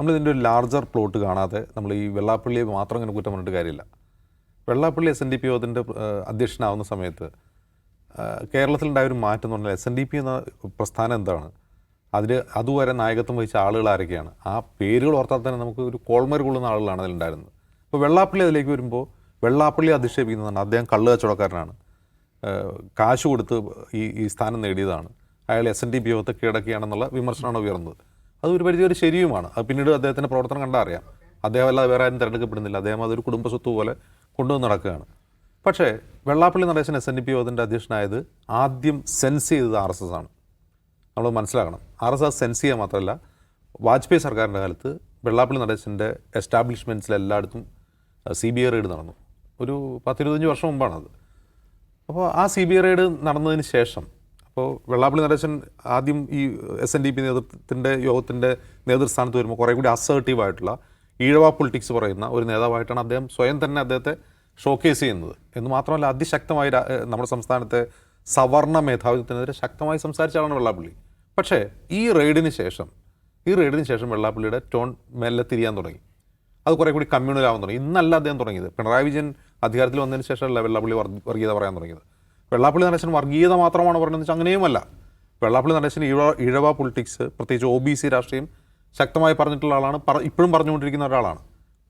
നമ്മളിതിന്റെ ഒരു larger plot കാണാതെ നമ്മൾ ഈ വെള്ളാപ്പള്ളിയെ മാത്രം ഇങ്ങനെ കുറ്റം പറഞ്ഞിട്ട് കാര്യമില്ല. Vellappally S N D P യോഗത്തിന്റെ അധ്യക്ഷനാവുന്ന സമയത്ത് കേരളത്തിലുണ്ടായ ഒരു മാറ്റം എന്ന് പറഞ്ഞാൽ എസ് എൻ ഡി പി എന്ന പ്രസ്ഥാനം എന്താണ്? അതിൽ അതുവരെ നായകത്വം വഹിച്ച ആളുകൾ ആരൊക്കെയാണ്? ആ പേരുകൾ ഓർത്താൽ തന്നെ നമുക്ക് ഒരു കോൾമർ കൊള്ളുന്ന ആളുകളാണ് അതിലുണ്ടായിരുന്നത്. അപ്പോൾ വെള്ളാപ്പള്ളി അതിലേക്ക് വരുമ്പോൾ വെള്ളാപ്പള്ളി അധിക്ഷേപിക്കുന്നതാണ് അദ്ദേഹം കള്ള് കച്ചവടക്കാരനാണ്. കാശ് കൊടുത്ത് ഈ ഈ സ്ഥാനം നേടിയതാണ്. അയാൾ എസ് എൻ ഡി പി യോഗത്തെ കീഴടക്കുകയാണെന്നുള്ള വിമർശനമാണ് ഉയർന്നത്. അത് ഒരു പരിധി ഒരു ശരിയുമാണ്. അത് പിന്നീട് അദ്ദേഹത്തിന്റെ പ്രവർത്തനം കണ്ടാൽ അറിയാം. അദ്ദേഹം അല്ലാതെ വേറെ ആരും തിരഞ്ഞെടുക്കപ്പെടുന്നില്ല അദ്ദേഹം അതൊരു കുടുംബ സ്വത്ത് പോലെ കൊണ്ടുവന്ന് നടക്കുകയാണ്. പക്ഷേ Vellappally Natesan S N D P യോഗത്തിന്റെ അധ്യക്ഷനായത് ആദ്യം സെൻസ് ചെയ്തത് ആർ എസ് എസ് ആണ്. നമ്മൾ മനസ്സിലാക്കണം. ആർ എസ് എസ് സെൻസ് ചെയ്യുക മാത്രമല്ല വാജ്പേയി സർക്കാരിന്റെ കാലത്ത് വെള്ളാപ്പള്ളി നടേശന്റെ എസ്റ്റാബ്ലിഷ്മെന്റ്സിൽ എല്ലായിടത്തും സി ബി ഐ റെയ്ഡ് നടന്നു. ഒരു പത്തിരുപത്തഞ്ച് വർഷം മുമ്പാണത്. അപ്പോൾ ആ സി ബി ഐ റെയ്ഡ് നടന്നതിന് ശേഷം അപ്പോൾ വെള്ളാപ്പള്ളി നടേശൻ ആദ്യം ഈ എസ് എൻ ഡി പി നേതൃത്വത്തിന്റെ യോഗത്തിന്റെ നേതൃസ്ഥാനത്ത് വരുമ്പോൾ കുറേ കൂടി അസേർട്ടീവായിട്ടുള്ള ഈഴവ പൊളിറ്റിക്സ് പറയുന്ന ഒരു നേതാവായിട്ടാണ് അദ്ദേഹം സ്വയം തന്നെ അദ്ദേഹത്തെ ഷോക്കേസ് ചെയ്യുന്നത്. എന്ന് മാത്രമല്ല അതിശക്തമായി നമ്മുടെ സംസ്ഥാനത്തെ സവർണ മേധാവിത്വത്തിനെതിരെ ശക്തമായി സംസാരിച്ചാണ് വെള്ളാപ്പള്ളി. പക്ഷേ ഈ റെയ്ഡിന് ശേഷം ഈ റെയ്ഡിന് ശേഷം വെള്ളാപ്പള്ളിയുടെ ടോൺ മെല്ലെ തിരിയാൻ തുടങ്ങി. അത് കുറേ കൂടി കമ്മ്യൂണൽ ആവാൻ തുടങ്ങി. ഇന്നല്ല അദ്ദേഹം തുടങ്ങിയത്. പിണറായി വിജയൻ അധികാരത്തിൽ വന്നതിന് ശേഷമല്ല വെള്ളാപ്പള്ളി വർഗ- വർഗീയത പറയാൻ തുടങ്ങിയത്. വെള്ളാപ്പള്ളി നടേശൻ വർഗീയത മാത്രമാണ് പറയുന്നത് വെച്ചാൽ അങ്ങനെയുമല്ല. വെള്ളാപ്പള്ളി നടേശൻ ഇഴ ഇഴവ പൊളിറ്റിക്സ് പ്രത്യേകിച്ച് ഒ ബി സി രാഷ്ട്രീയം ശക്തമായി പറഞ്ഞിട്ടുള്ള ആളാണ് ഇപ്പോഴും പറഞ്ഞുകൊണ്ടിരിക്കുന്ന ഒരാളാണ്.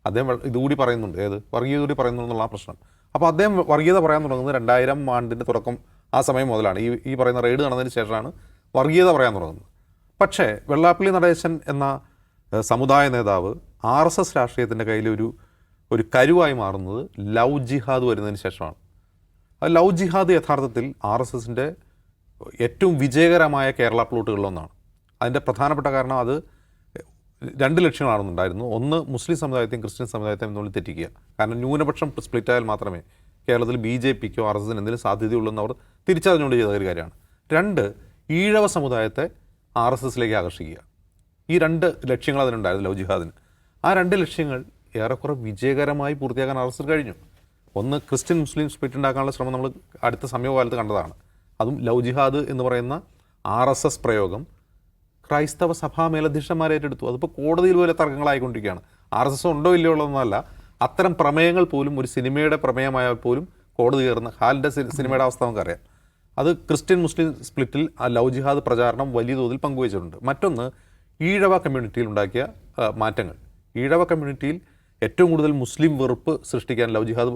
അദ്ദേഹം ഇതുകൂടി പറയുന്നുണ്ട്. ഏത്? വർഗീയത കൂടി പറയുന്നു എന്നുള്ള ആ പ്രശ്നം. അപ്പോൾ അദ്ദേഹം വർഗീയത പറയാൻ തുടങ്ങുന്നത് രണ്ടായിരം ആണ്ടിന്റെ തുടക്കം ആ സമയം മുതലാണ്. ഈ ഈ പറയുന്ന റെയ്ഡ് നടന്നതിന് ശേഷമാണ് വർഗീയത പറയാൻ തുടങ്ങുന്നത്. പക്ഷേ വെള്ളാപ്പള്ളി നടേശൻ എന്ന സമുദായ നേതാവ് ആർ എസ് എസ് രാഷ്ട്രീയത്തിന്റെ കയ്യിൽ ഒരു ഒരു കരുവായി മാറുന്നത് ലവ് ജിഹാദ് വരുന്നതിന് ശേഷമാണ്. ലവ് ജിഹാദ് യഥാർത്ഥത്തിൽ ആർ എസ് എസിന്റെ ഏറ്റവും വിജയകരമായ കേരള പ്ലോട്ടുകളിലൊന്നാണ്. അതിന്റെ പ്രധാനപ്പെട്ട കാരണം അത് രണ്ട് ലക്ഷ്യങ്ങളാണെന്നുണ്ടായിരുന്നു. ഒന്ന് മുസ്ലിം സമുദായത്തെയും ക്രിസ്ത്യൻ സമുദായത്തെയും തമ്മിൽ തെറ്റിക്കുക. കാരണം ന്യൂനപക്ഷം സ്പ്ലിറ്റ് ആയാൽ മാത്രമേ കേരളത്തിൽ ബി ജെ പിക്കോ ആർ എസ് എസിന് എന്തെങ്കിലും സാധ്യതയുള്ളൂ എന്ന് അവർ തിരിച്ചറിഞ്ഞുകൊണ്ട് ചെയ്ത ഒരു കാര്യമാണ്. രണ്ട് ഈഴവ സമുദായത്തെ ആർ എസ് എസിലേക്ക് ആകർഷിക്കുക. ഈ രണ്ട് ലക്ഷ്യങ്ങൾ അതിനുണ്ടായിരുന്നു ലവ് ജിഹാദിന്. ആ രണ്ട് ലക്ഷ്യങ്ങൾ ഏറെക്കുറെ വിജയകരമായി പൂർത്തിയാക്കാൻ ആർ എസ് എസ് കഴിഞ്ഞു. ഒന്ന് ക്രിസ്ത്യൻ മുസ്ലിം സ്പ്ലിറ്റ് ഉണ്ടാക്കാനുള്ള ശ്രമം നമ്മൾ അടുത്ത സമീപകാലത്ത് കണ്ടതാണ്. അതും ലവ് ജിഹാദ് എന്ന് പറയുന്ന ആർ എസ് എസ് പ്രയോഗം ക്രൈസ്തവ സഭാ മേലധ്യക്ഷന്മാരെ ഏറ്റെടുത്തു. അതിപ്പോൾ കോടതിയിൽ പോലെ തർക്കങ്ങളായിക്കൊണ്ടിരിക്കുകയാണ്. ആർ എസ് എസ് ഉണ്ടോ ഇല്ലയോ ഉള്ളതെന്നല്ല അത്തരം പ്രമേയങ്ങൾ പോലും ഒരു സിനിമയുടെ പ്രമേയമായാൽ പോലും കോടതി കയറുന്ന ഹാലിന്റെ സിനിമയുടെ അവസ്ഥ നമുക്കറിയാം. അത് ക്രിസ്ത്യൻ മുസ്ലിം സ്പ്ലിറ്റിൽ ആ ലവ് ജിഹാദ് പ്രചാരണം വലിയ തോതിൽ പങ്കുവച്ചിട്ടുണ്ട്. മറ്റൊന്ന് ഈഴവ കമ്മ്യൂണിറ്റിയിൽ ഉണ്ടാക്കിയ മാറ്റങ്ങൾ. ഈഴവ കമ്മ്യൂണിറ്റിയിൽ ഏറ്റവും കൂടുതൽ മുസ്ലിം വെറുപ്പ് സൃഷ്ടിക്കാൻ ലവ് ജിഹാദ്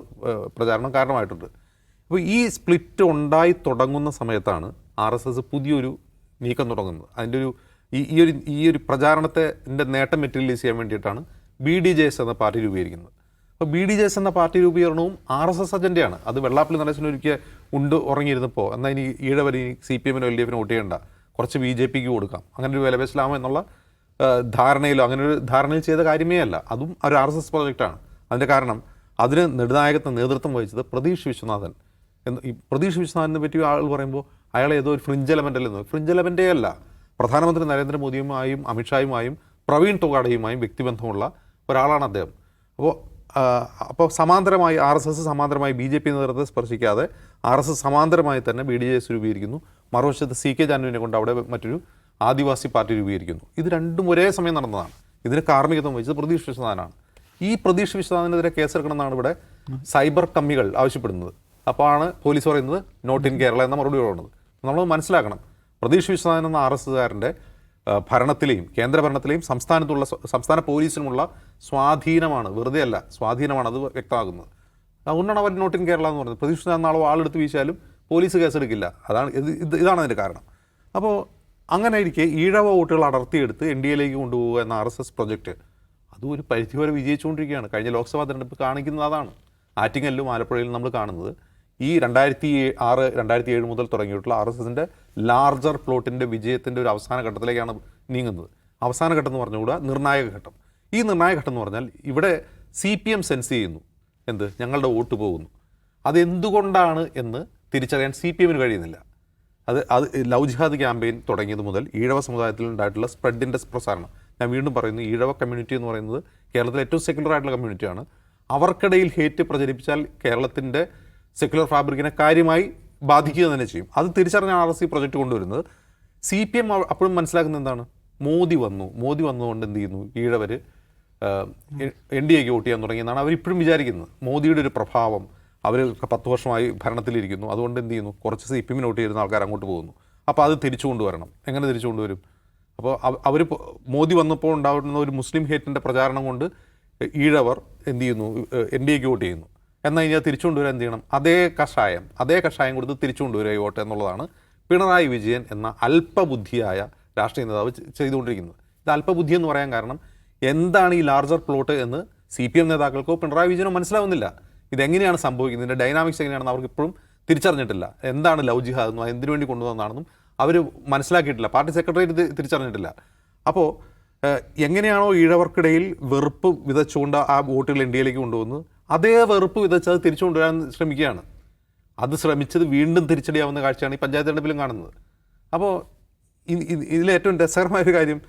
പ്രചാരണം കാരണമായിട്ടുണ്ട്. അപ്പോൾ ഈ സ്പ്ലിറ്റ് ഉണ്ടായി തുടങ്ങുന്ന സമയത്താണ് ആർ എസ് എസ് പുതിയൊരു നീക്കം തുടങ്ങുന്നത്. അതിന്റെ ഒരു ഈ ഈ ഒരു ഈ ഒരു പ്രചാരണത്തെ ന്റെ നേട്ടം മെറ്റീരിയലൈസ് ചെയ്യാൻ വേണ്ടിയിട്ടാണ് ബി ഡി ജെ എസ് എന്ന പാർട്ടി രൂപീകരിക്കുന്നത്. അപ്പോൾ ബി ഡി ജെ എസ് എന്ന പാർട്ടി രൂപീകരണവും ആർ എസ് എസ് അജണ്ടയാണ്. അത് വെള്ളാപ്പള്ളി നടേശൻ ഒരിക്കൽ ഉണ്ട് ഉറങ്ങിയിരുന്നപ്പോൾ. എന്നാൽ ഇനി ഈഴവരി സി പി എമ്മിനോ എൽ ഡി എഫിനോ വോട്ട് ചെയ്യേണ്ട. കുറച്ച് ബി ജെ പിക്ക് കൊടുക്കാം. അങ്ങനെ ഒരു വിലപേശലാമോ എന്നുള്ള ധാരണയിലോ അങ്ങനെ ഒരു ധാരണയിൽ ചെയ്ത കാര്യമേ അല്ല. അതും ഒരു ആർ എസ് എസ് പ്രോജക്റ്റാണ്. അതിന്റെ കാരണം അതിന് നെടുനായകത്വ നേതൃത്വം വഹിച്ചത് പ്രതീഷ് വിശ്വനാഥൻ. എന്ന് ഈ പ്രതീഷ് വിശ്വനാഥിനെ പറ്റി ആൾ പറയുമ്പോൾ അയാൾ ഏതോ ഒരു ഫ്രിഞ്ച് എലമെന്റ് അല്ലെന്ന് ഫ്രിഞ്ച് എലമെന്റേ അല്ല. പ്രധാനമന്ത്രി നരേന്ദ്രമോദിയുമായും അമിത്ഷായുമായും പ്രവീൺ തൊഗാഡയുമായും വ്യക്തിബന്ധമുള്ള ഒരാളാണ് അദ്ദേഹം. അപ്പോൾ അപ്പോൾ സമാന്തരമായി ആർ എസ് എസ് സമാന്തരമായി ബി ജെ പി നേതൃത്വത്തെ സ്പർശിക്കാതെ ആർ എസ് എസ് സമാന്തരമായി തന്നെ ബി ഡി ജെ എസ് രൂപീകരിക്കുന്നു മറുവശത്ത് സി കെ ജാനുവിനെ കൊണ്ട് അവിടെ മറ്റൊരു ആദിവാസി പാർട്ടി രൂപീകരിക്കുന്നു. ഇത് രണ്ടും ഒരേ സമയം നടന്നതാണ്. ഇതിന് കാർമ്മികത്വം വഹിച്ചത് പ്രതീക്ഷ വിശ്വനാഥനാണ്. ഈ പ്രതീക്ഷ വിശ്വനാഥനെതിരെ കേസെടുക്കണമെന്നാണ് ഇവിടെ സൈബർ കമ്മികൾ ആവശ്യപ്പെടുന്നത്. അപ്പോൾ ആണ് പോലീസ് പറയുന്നത് നോട്ട് ഇൻ കേരള എന്ന മറുപടി പറയുന്നത് നമ്മൾ മനസ്സിലാക്കണം. പ്രതീക്ഷ വിശ്വനാഥൻ എന്ന ആർ എസ് എസുകാരന്റെ ഭരണത്തിലെയും കേന്ദ്ര ഭരണത്തിലെയും സംസ്ഥാനത്തുള്ള സംസ്ഥാന പോലീസിനുമുള്ള സ്വാധീനമാണ് വെറുതെ അല്ല സ്വാധീനമാണ് അത് വ്യക്തമാകുന്നത് അതുകൊണ്ടാണ് അവർ നോട്ട് ഇൻ കേരള എന്ന് പറയുന്നത് പ്രതീക്ഷ നാളെ ആളെടുത്ത് വീശാലും പോലീസ് കേസെടുക്കില്ല. അതാണ് ഇത് ഇത് ഇതാണ് അതിന്റെ കാരണം. അപ്പോൾ അങ്ങനെ ഇരിക്കെ ഈഴവ വോട്ടുകൾ അടർത്തിയെടുത്ത് എൻ ഡി എയിലേക്ക് കൊണ്ടുപോകുക എന്ന ആർ എസ് എസ് പ്രൊജക്റ്റ് അതും ഒരു പരിധിവരെ വിജയിച്ചുകൊണ്ടിരിക്കുകയാണ്. കഴിഞ്ഞ ലോക്സഭാ തെരഞ്ഞെടുപ്പ് കാണിക്കുന്നത് അതാണ്. ആറ്റിങ്ങലിലും ആലപ്പുഴയിലും നമ്മൾ കാണുന്നത്. ഈ രണ്ടായിരത്തി ആറ് രണ്ടായിരത്തി ഏഴ് മുതൽ തുടങ്ങിയിട്ടുള്ള ആർ എസ് എസിന്റെ ലാർജർ പ്ലോട്ടിന്റെ വിജയത്തിന്റെ ഒരു അവസാന ഘട്ടത്തിലേക്കാണ് നീങ്ങുന്നത്. അവസാന ഘട്ടം എന്ന് പറഞ്ഞുകൂടാ നിർണായക ഘട്ടം. ഈ നിർണായക ഘട്ടം എന്ന് പറഞ്ഞാൽ ഇവിടെ സി പി എം സെൻസ് ചെയ്യുന്നു. എന്ത്? ഞങ്ങളുടെ വോട്ട് പോകുന്നു. അതെന്തുകൊണ്ടാണ് എന്ന് തിരിച്ചറിയാൻ സി പി എമ്മിന് കഴിയുന്നില്ല. അത് അത് ലവ് ജിഹാദ് ക്യാമ്പയിൻ തുടങ്ങിയത് മുതൽ ഈഴവ സമുദായത്തിൽ ഉണ്ടായിട്ടുള്ള സ്പ്രെഡിന്റെ പ്രസാരണം. ഞാൻ വീണ്ടും പറയുന്നു ഈഴവ കമ്മ്യൂണിറ്റി എന്ന് പറയുന്നത് കേരളത്തിലെ ഏറ്റവും സെക്യുലർ ആയിട്ടുള്ള കമ്മ്യൂണിറ്റിയാണ് അവർക്കിടയിൽ ഹേറ്റ് പ്രചരിപ്പിച്ചാൽ കേരളത്തിന്റെ സെക്യുലർ ഫാബ്രിക്കിനെ കാര്യമായി ബാധിക്കുക തന്നെ ചെയ്യും. അത് തിരിച്ചറിഞ്ഞ ആർ എസ് സി പ്രൊജക്റ്റ് കൊണ്ടുവരുന്നത്. സി പി എം അപ്പോഴും മനസ്സിലാക്കുന്നത് എന്താണ്? മോദി വന്നു. മോദി വന്നതുകൊണ്ട് എന്ത് ചെയ്യുന്നു? ഈഴവർ എൻ ഡി എക്ക് വോട്ട് ചെയ്യാൻ തുടങ്ങിയെന്നാണ് അവരിപ്പോഴും വിചാരിക്കുന്നത്. മോദിയുടെ ഒരു പ്രഭാവം അവർ പത്ത് വർഷമായി ഭരണത്തിലിരിക്കുന്നു. അതുകൊണ്ട് എന്ത് ചെയ്യുന്നു? കുറച്ച് സി പി എമ്മിന് വോട്ട് ചെയ്യുന്ന ആൾക്കാർ അങ്ങോട്ട് പോകുന്നു. അപ്പോൾ അത് തിരിച്ചു കൊണ്ടുവരണം. എങ്ങനെ തിരിച്ചു കൊണ്ടുവരും? അപ്പോൾ അവർ മോദി വന്നപ്പോൾ ഉണ്ടാകുന്ന ഒരു മുസ്ലിം ഹേറ്റിന്റെ പ്രചാരണം കൊണ്ട് ഈഴവർ എന്ത് ചെയ്യുന്നു? എൻ ഡി എക്ക് വോട്ട് ചെയ്യുന്നു. എന്നാൽ ഇനി അത് തിരിച്ചു കൊണ്ടുവരാൻ എന്ത് ചെയ്യണം? അതേ കഷായം അതേ കഷായം കൊടുത്ത് തിരിച്ചു കൊണ്ടുവരിക വോട്ട് എന്നുള്ളതാണ് പിണറായി വിജയൻ എന്ന അല്പബുദ്ധിയായ രാഷ്ട്രീയ നേതാവ് ചെയ്തുകൊണ്ടിരിക്കുന്നത്. ഇത് അല്പബുദ്ധി എന്ന് പറയാൻ കാരണം എന്താണ് ഈ ലാർജർ പ്ലോട്ട് എന്ന് സി പി എം നേതാക്കൾക്കോ പിണറായി വിജയനോ മനസ്സിലാവുന്നില്ല. ഇതെങ്ങനെയാണ് സംഭവിക്കുന്നത്? ഇതിന്റെ ഡൈനാമിക്സ് എങ്ങനെയാണെന്ന് അവർക്ക് ഇപ്പോഴും തിരിച്ചറിഞ്ഞിട്ടില്ല. എന്താണ് ലവ് ജിഹാദ് എന്നും എന്തിനു വേണ്ടി കൊണ്ടുവന്നതാണെന്നും അവർ മനസ്സിലാക്കിയിട്ടില്ല. പാർട്ടി സെക്രട്ടേറിയറ്റ് ഇത് തിരിച്ചറിഞ്ഞിട്ടില്ല. അപ്പോൾ എങ്ങനെയാണോ ഈഴവർക്കിടയിൽ വെറുപ്പ് വിതച്ചുകൊണ്ട് ആ വോട്ടുകൾ ഇന്ത്യയിലേക്ക് കൊണ്ടുവന്ന് അതേ വെറുപ്പ് വിതച്ച് അത് തിരിച്ചു കൊണ്ടുവരാൻ ശ്രമിക്കുകയാണ്. അത് ശ്രമിച്ചത് വീണ്ടും തിരിച്ചടിയാവുന്ന കാഴ്ചയാണ് ഈ പഞ്ചായത്ത് തെരഞ്ഞെടുപ്പിലും കാണുന്നത്. അപ്പോൾ ഇതിലെ ഏറ്റവും രസകരമായ ഒരു കാര്യം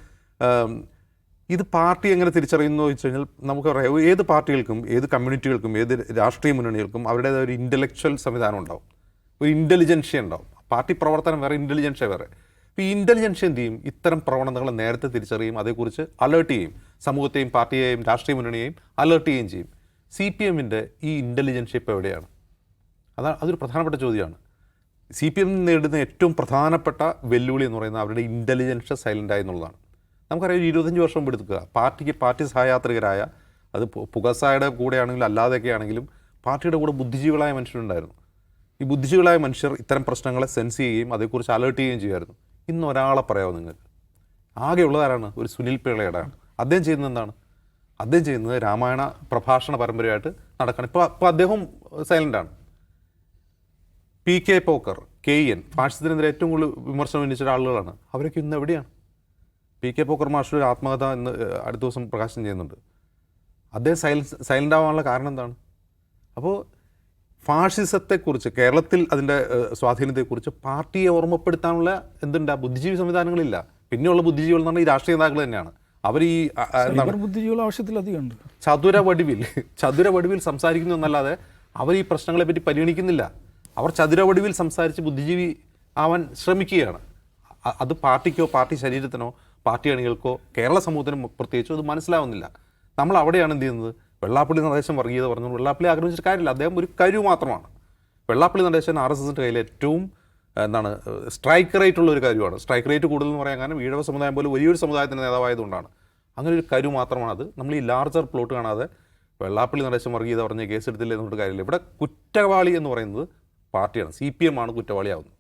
ഇത് പാർട്ടി എങ്ങനെ തിരിച്ചറിയുന്നു വെച്ച് കഴിഞ്ഞാൽ നമുക്കറിയാം ഏത് പാർട്ടികൾക്കും ഏത് കമ്മ്യൂണിറ്റികൾക്കും ഏത് രാഷ്ട്രീയ മുന്നണികൾക്കും അവരുടേതായ ഒരു ഇന്റലക്ച്വൽ സംവിധാനം ഉണ്ടാവും. ഒരു ഇന്റലിജൻഷ്യ ഉണ്ടാവും. പാർട്ടി പ്രവർത്തനം വേറെ ഇന്റലിജൻഷ്യ വേറെ. അപ്പോൾ ഈ ഇന്റലിജൻഷ്യ എന്ത് ചെയ്യും? ഇത്തരം പ്രവണതകളെ നേരത്തെ തിരിച്ചറിയും അതേക്കുറിച്ച് അലേർട്ട് ചെയ്യും. സമൂഹത്തെയും പാർട്ടിയെയും രാഷ്ട്രീയ മുന്നണിയെയും അലേർട്ട് ചെയ്യുകയും ചെയ്യും. സി പി എമ്മിന്റെ ഈ ഇന്റലിജൻഷ്യ ഇപ്പോൾ എവിടെയാണ്? അതാണ് അതൊരു പ്രധാനപ്പെട്ട ചോദ്യമാണ്. സി പി എം നേടുന്ന ഏറ്റവും പ്രധാനപ്പെട്ട വെല്ലുവിളി എന്ന് പറയുന്നത് അവരുടെ ഇന്റലിജൻസ് സൈലന്റായി എന്നുള്ളതാണ്. നമുക്കറിയാം ഇരുപത്തഞ്ച് വർഷം എടുക്കുക. പാർട്ടിക്ക് പാർട്ടി സഹയാത്രികരായ അത് പുകസായുടെ കൂടെയാണെങ്കിലും അല്ലാതെയൊക്കെ ആണെങ്കിലും പാർട്ടിയുടെ കൂടെ ബുദ്ധിജീവികളായ മനുഷ്യരുണ്ടായിരുന്നു. ഈ ബുദ്ധിജീവികളായ മനുഷ്യർ ഇത്തരം പ്രശ്നങ്ങളെ സെൻസ് ചെയ്യുകയും അതേക്കുറിച്ച് അലേർട്ട് ചെയ്യുകയും ചെയ്യുമായിരുന്നു. ഇന്ന് ഒരാളെ പറയാമോ നിങ്ങൾക്ക്? ആകെയുള്ളതാരാണ് ഒരു സുനിൽ പിള്ളയുടെയാണ് അദ്ദേഹം ചെയ്യുന്നത് എന്താണ്? അദ്ദേഹം ചെയ്യുന്നത് രാമായണ പ്രഭാഷണ പരമ്പരയായിട്ട് നടക്കണം. ഇപ്പോൾ ഇപ്പോൾ അദ്ദേഹം സൈലന്റാണ് P K Pokker K N ഫാഷിസത്തിനെതിരെ ഏറ്റവും കൂടുതൽ വിമർശനം ഉന്നയിച്ച ആളുകളാണ് അവരൊക്കെ ഇന്ന് എവിടെയാണ്? പി കെ പോക്കർ ഒരു ആത്മകഥ ഇന്ന് അടുത്ത ദിവസം പ്രകാശനം ചെയ്യുന്നുണ്ട്. അദ്ദേഹം സൈലൻസ് സൈലന്റ് ആവാനുള്ള കാരണം എന്താണ്? അപ്പോൾ ഫാഷിസത്തെക്കുറിച്ച് കേരളത്തിൽ അതിന്റെ സ്വാധീനത്തെക്കുറിച്ച് പാർട്ടിയെ ഓർമ്മപ്പെടുത്താനുള്ള എന്തുണ്ട്? ആ ബുദ്ധിജീവി സംവിധാനങ്ങളില്ല. പിന്നെയുള്ള ബുദ്ധിജീവികൾ എന്ന് പറഞ്ഞാൽ ഈ രാഷ്ട്രീയ നേതാക്കൾ തന്നെയാണ്. അവർ ഈ ബുദ്ധിജീവികൾ ആവശ്യത്തിലധികം ചതുര വടിവിൽ ചതുര വടിവിൽ സംസാരിക്കുന്നു എന്നല്ലാതെ അവർ ഈ പ്രശ്നങ്ങളെ പറ്റി പരിഗണിക്കുന്നില്ല. അവർ ചതുര വടിവിൽ സംസാരിച്ച് ബുദ്ധിജീവി ആവാൻ ശ്രമിക്കുകയാണ്. അത് പാർട്ടിക്കോ പാർട്ടി ശരീരത്തിനോ പാർട്ടി അണികൾക്കോ കേരള സമൂഹത്തിനും പ്രത്യേകിച്ചോ അത് മനസ്സിലാവുന്നില്ല. നമ്മൾ അവിടെയാണ് എന്ത് ചെയ്യുന്നത്? വെള്ളാപ്പള്ളി നടേശൻ വർഗീയത പറഞ്ഞു വെള്ളാപ്പള്ളി ആക്രമിച്ചിട്ട് കാര്യമില്ല. അദ്ദേഹം ഒരു കരു മാത്രമാണ്. വെള്ളാപ്പള്ളി നടേശൻ ആർ എസ് എസിന്റെ കയ്യിൽ ഏറ്റവും എന്താണ് സ്ട്രൈക്ക് റേറ്റ് ഉള്ള ഒരു കാര്യമാണ് സ്ട്രൈക്ക് റേറ്റ് കൂടുതൽ എന്ന് പറയാൻ കാരണം ഈഴവ സമുദായം പോലെ വലിയൊരു സമുദായത്തിന്റെ നേതാവായതുകൊണ്ടാണ്. അങ്ങനെ ഒരു കരു മാത്രമാണ് അത്. നമ്മൾ ഈ ലാർജർ പ്ലോട്ട് കാണാതെ വെള്ളാപ്പള്ളി നടേശൻ വർഗീയത പറഞ്ഞ കേസെടുത്തില്ല എന്നിട്ട് കാര്യമില്ല. ഇവിടെ കുറ്റവാളി എന്ന് പറയുന്നത് പാർട്ടിയാണ്. സി പി എം ആണ് കുറ്റവാളിയാവുന്നത്.